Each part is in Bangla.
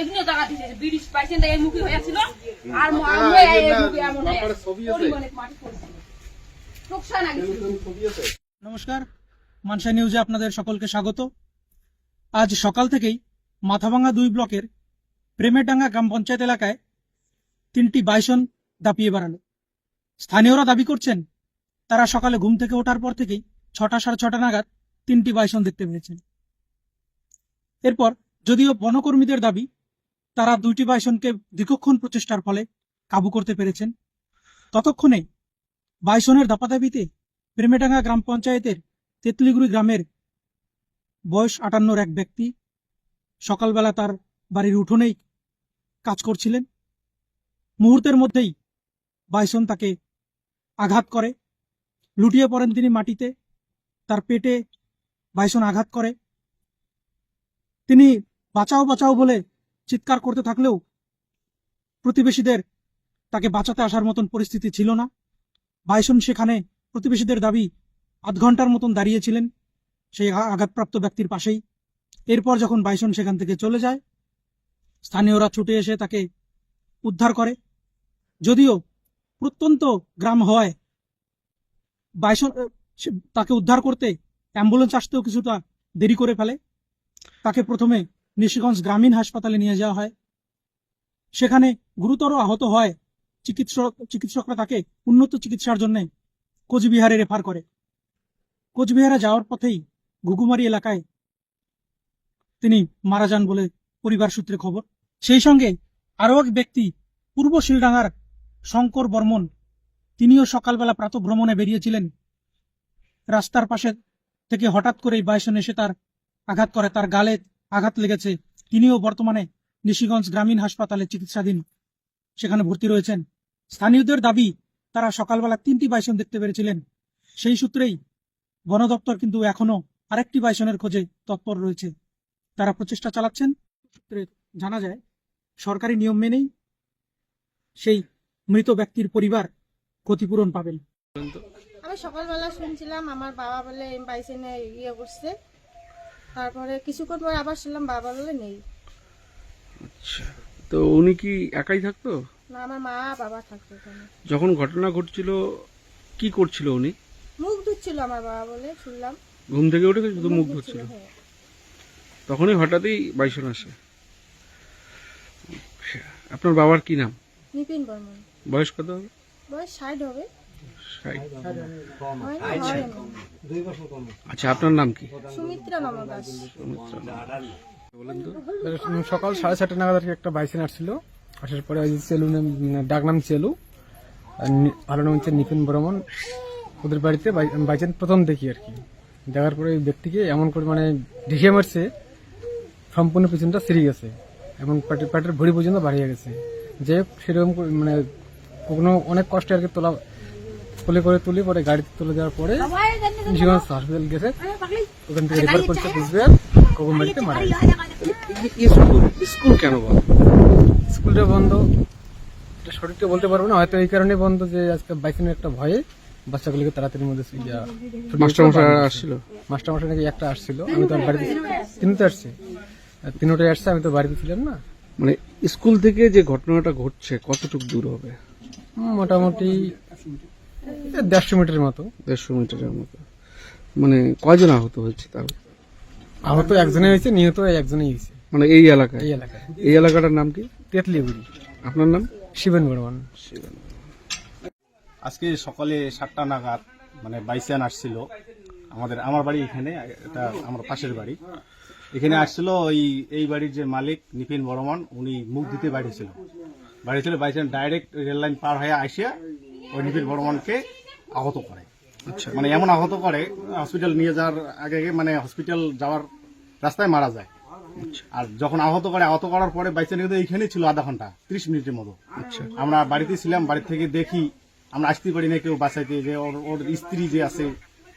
এগুলো জায়গা দিছে ব্রিটিশ পাইছেন এই মুখী হয়েছিল আর মই এই মুখী এমন মাটি পড়ছিল লোকসান আগে নমস্কার মানসা নিউজে আপনাদের সকলকে স্বাগত। আজ সকাল থেকেই মাথাভাঙ্গা দুই ব্লকের প্রেমেরডাঙ্গা গ্রাম পঞ্চায়েত এলাকায় তিনটি বাইসন দাপিয়ে বেড়ালো। স্থানীয়রা দাবি করছেন তারা সকালে ঘুম থেকে ওঠার পর থেকেই ছটা সাড়ে ছটা নাগাদ তিনটি বাইসন দেখতে পেয়েছেন। এরপর যদিও বনকর্মীদের দাবি তারা দুইটি বাইসনকে দীর্ঘক্ষণ প্রচেষ্টার ফলে কাবু করতে পেরেছেন। ততক্ষণে বাইসনের দাপাদাবিতে প্রেমেডাঙ্গা গ্রাম পঞ্চায়েতের তেতলিগুড়ি গ্রামের বয়স আটান্নর এক ব্যক্তি সকালবেলা তার বাড়ির উঠোনেই কাজ করছিলেন। মুহূর্তের মধ্যেই বাইসন তাকে আঘাত করে। লুটিয়ে পড়েন তিনি মাটিতে। তার পেটে বাইসন আঘাত করে। তিনি বাঁচাও বাঁচাও বলে চিৎকার করতে থাকলেও প্রতিবেশীদের তাকে বাঁচাতে আসার মতন পরিস্থিতি ছিল না। বাইসন সেখানে প্রতিবেশীদের দাবি আধ ঘণ্টার মতন দাঁড়িয়েছিলেন সেই আঘাতপ্রাপ্ত ব্যক্তির পাশেই। এরপর যখন বাইসন সেখান থেকে চলে যায়, স্থানীয়রা ছুটে এসে তাকে উদ্ধার করে। যদিও প্রত্যন্ত গ্রাম হওয়ায় বাইসন তাকে উদ্ধার করতে অ্যাম্বুলেন্স আসতেও কিছুটা দেরি করে ফেলে। তাকে প্রথমে নিশিগঞ্জ গ্রামীণ হাসপাতালে নিয়ে যাওয়া হয়। সেখানে গুরুতর আহত হয় চিকিৎসক, চিকিৎসকরা তাকে উন্নত চিকিৎসার জন্য কোচবিহারে রেফার করে। কোচবিহারে যাওয়ার পথেই ঘুঘুমারি এলাকায় তিনি মারা যান বলে পরিবার সূত্রে খবর। সেই সঙ্গে আরও এক ব্যক্তি পূর্ব শিলডাঙ্গার শঙ্কর বর্মন, তিনিও সকালবেলা প্রাত ভ্রমণে বেরিয়েছিলেন। রাস্তার পাশে থেকে হঠাৎ করেই বাইসন এসে তার আঘাত করে, তার গালে আঘাত লেগেছে। তিনিও বর্তমানে নিশিগঞ্জ গ্রামীণ হাসপাতালে চিকিৎসাধীন। সেখানে ভর্তি রয়েছেন। স্থানীয়দের দাবি, তারা সকালবেলা তিনটি বাইসন দেখতে পেরেছিলেন। সেই সূত্রেই বন দপ্তর কিন্তু এখনও আরেকটি বাইসনের খোঁজে তৎপর রয়েছে। তারা প্রচেষ্টা চালাচ্ছেন। জানা যায়, সরকারি নিয়ম মেনেই সেই মৃত ব্যক্তির পরিবার ক্ষতিপূরণ পাবেন। আমি সকালবেলা শুনছিলাম, আমার বাবা বলে বাইসেনে ইয়ে করছে। তারপরে কিছুক্ষণ পরে আবার শুনলাম বাবা বলে নেই। আচ্ছা। তো উনি কি একাই থাকতো? না আমার মা বাবা থাকতো ওখানে যখন ঘটনা ঘটছিল কি করছিল উনি? মুখ ধুচ্ছিল আমার বাবা বলে শুনলাম। ঘুম থেকে উঠে শুধু মুখ ধরছিল হ্যাঁ। তখনই হঠাৎই বাইসন আসে। আচ্ছা, আপনার বাবার কি নাম? নিপিন বর্মন। বয়স কত হবে? বয়স ষাট হবে। ষাট। না। আচ্ছা আপনার নাম কি? সুমিত্রা দাস। তো। সকাল সাড়ে চারটে নাগাদ আর কি একটা বাইসেন আসছিল। আসার পরে ওই যে চেলু নাম ডাক নাম চেলু আর ভালো নাম হচ্ছে নিপিন বর্মন ওদের বাড়িতে বাই- বাইচেন প্রথম দেখি আর কি। দেখার পরে ওই ব্যক্তিকে এমন করে মানে ঢিসে মারছে সম্পূর্ণ পিছনটা সিঁড়ি গেছে এবং পেটের পেটের ভুড়ি পর্যন্ত বাড়িয়ে গেছে। যে সেরকম মানে কোনো অনেক কষ্টে আর কি তোলা তুলে করে তুলি পরে গাড়িতে তুলে দেওয়ার পরে নিশিগঞ্জ হসপিটাল গেছে। ওখান থেকে রেফার করছে কুচবিহার কোকুমবাড়িতে মারা গেছে। স্কুল স্কুল কেন বল স্কুলটা বন্ধ। এটা সঠিকটা বলতে পারব না। হয়তো এই কারণে বন্ধ যে আজকে বাইসেনের একটা ভয়ে বাচ্চাগুলোকে তাড়াতাড়ির মধ্যে মাস্টারমশাই আসছিল? মাস্টারমশাই নাকি একটা আসছিল। আমি তো বাড়িতে তিনটে আসছে। আর তিনটাই আসছে আমি তো বাড়িতে ছিলাম না। মানে স্কুল থেকে যে ঘটনাটা ঘটছে কতটুকু দূর হবে? মোটামুটি দেড়শো মিটারের মতো। দেড়শো মিটারের মতো। মানে কয়জন আহত হয়েছে তাও আহত একজনে হয়েছে নিহত একজনেই হয়েছে। মানে এই এলাকায়? এই এলাকায়। এই এলাকাটার নাম কি? তেতলিগুড়ি। আপনার নাম? শিবেন বর্মন। আজকে সকালে সাতটা নাগাদ মানে বাইসিয়ান আসছিল। আমাদের আমার বাড়ি এখানে এটা আমার পাশের বাড়ি। এখানে আসছিল ওই এই বাড়ির যে মালিক নিপিন বর্মন উনি মুখ দিতে বাড়ি ছিল। বাড়ি ছিল বাইসিয়ান ডাইরেক্ট রেল লাইন পার হয়ে আসিয়া ওই নিপিন বর্মনকে আহত করে। আচ্ছা। মানে এমন আহত করে হসপিটাল নিয়ে যাওয়ার আগে আগে মানে হসপিটাল যাওয়ার রাস্তায় মারা যায়। আর যখন আহত করে আহত করার পরে বাইসিয়ান কিন্তু এইখানেই ছিল আধা ঘণ্টা ত্রিশ মিনিটের মতো। আচ্ছা। আমরা বাড়িতে ছিলাম বাড়ি থেকে দেখি আমরা আসতে পারি না কেউ বাসাইতে যে ওর ওর স্ত্রী যে আছে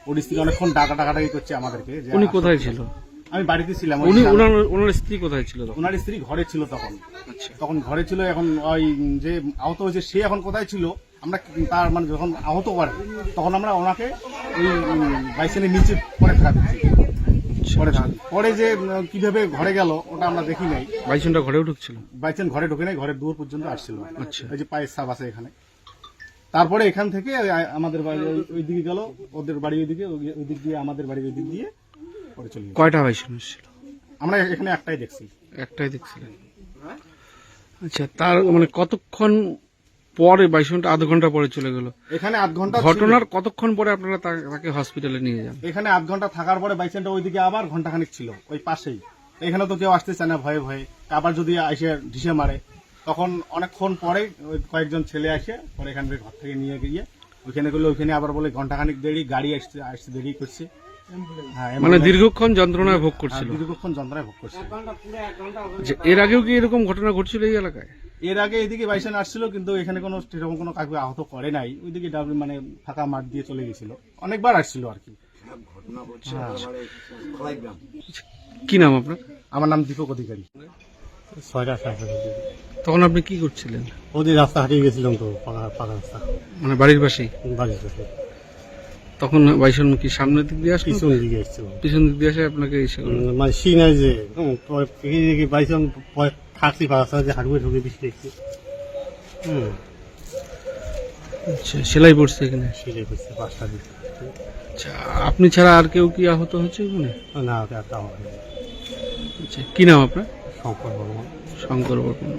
ওর স্ত্রী অনেকক্ষণ ডাকা ডাকাডাকি করছে আমাদেরকে যে উনি কোথায় ছিল? আমি বাড়িতে ছিলাম উনি ওনার ওনার স্ত্রী কোথায় ছিল ওনার স্ত্রী ঘরে ছিল তখন। তখন ঘরে ছিল এখন ওই যে আহত হয়েছে সে এখন কোথায় ছিল? আমরা তার মানে যখন আহত করে তখন আমরা ওনাকে ওই বাইসেনের নিচে পরে থাকা দিচ্ছি পরে পরে যে কীভাবে ঘরে গেল ওটা আমরা দেখি নাই। বাইসনটা ঘরেও ঢুকছিল? বাইচান ঘরে ঢুকে নাই ঘরের দূর পর্যন্ত আসছিল। আচ্ছা। এই যে পায়ের সাপ আছে এখানে। তারপরে এখান থেকে ওই আমাদের বাড়ি ওই- ওই দিকে গেল ওদের বাড়ি ওইদিকে ওই- ওই দিক দিয়ে আমাদের বাড়ি ওই দিক দিয়ে পরে চলে কয়টা বাইসন এসেছিল? আমরা এখানে একটাই দেখছি। একটাই দেখছিলেন আচ্ছা তার মানে কতক্ষণ পরে বাইসনটা আধ ঘণ্টা পরে চলে গেল। এখানে আধ ঘণ্টা ঘটনার কতক্ষণ পরে আপনারা তাকে হসপিটালে নিয়ে যান? এখানে আধ ঘণ্টা থাকার পরে বাইচানটা ওইদিকে আবার ঘন্টাখানিক ছিল ওই পাশেই। এখানে তো কেউ আসতে চায় না ভয়ে ভয়ে। আবার যদি এসে ঢিসে মারে তখন অনেকক্ষণ পরে ওই কয়েকজন ছেলে আসে পরে এখান থেকে ঘর থেকে নিয়ে গিয়ে ওইখানে গেলে ওইখানে আবার বলে ঘন্টাখানিক দেরি গাড়ি আসতে আসতে দেরি করছে। হ্যাঁ মানে দীর্ঘক্ষণ যন্ত্রণায় ভোগ হ্যাঁ, করছিল দীর্ঘক্ষণ যন্ত্রণায় ভোগ করছে আচ্ছা, এর আগেও কি এরকম ঘটনা ঘটছিল এই এলাকায়? এর আগে এদিকে বাইসান আসছিল কিন্তু এখানে কোনো সেরকম কোনো কাউকে আহত করে নাই। ওইদিকে ডাবলি মানে ফাঁকা মাঠ দিয়ে চলে গেছিল। অনেকবার আসছিল আর কি। কি নাম আপনার? আমার নাম দীপক অধিকারী। ছয়টা সাড়ে তখন আপনি কি করছিলেন? ওদের রাস্তা হারিয়ে গেছিলাম তো পাকা পাকা রাস্তা। মানে বাড়ির পাশেই? বাড়ির কাছে তখন বাইসন কি সামনের দিক দিয়ে আসলো? পিছন দিকে এসেছিলাম পিছন দিক দিয়ে আসে আপনাকে? মানে সিনাই যে পরে থাকছি রাস্তা যে হাঁটুয়ে ঢুকে বেশি দেখছি। হুম। আচ্ছা সেলাই পড়ছে এখানে? সেলাই পড়ছে পাঁচটা দিকে আচ্ছা আপনি ছাড়া আর কেউ কি আহত হয়েছে ওখানে না একটা হয় আচ্ছা কি নাম আপনার? শঙ্কর বর্মন। শঙ্কর বর্মন।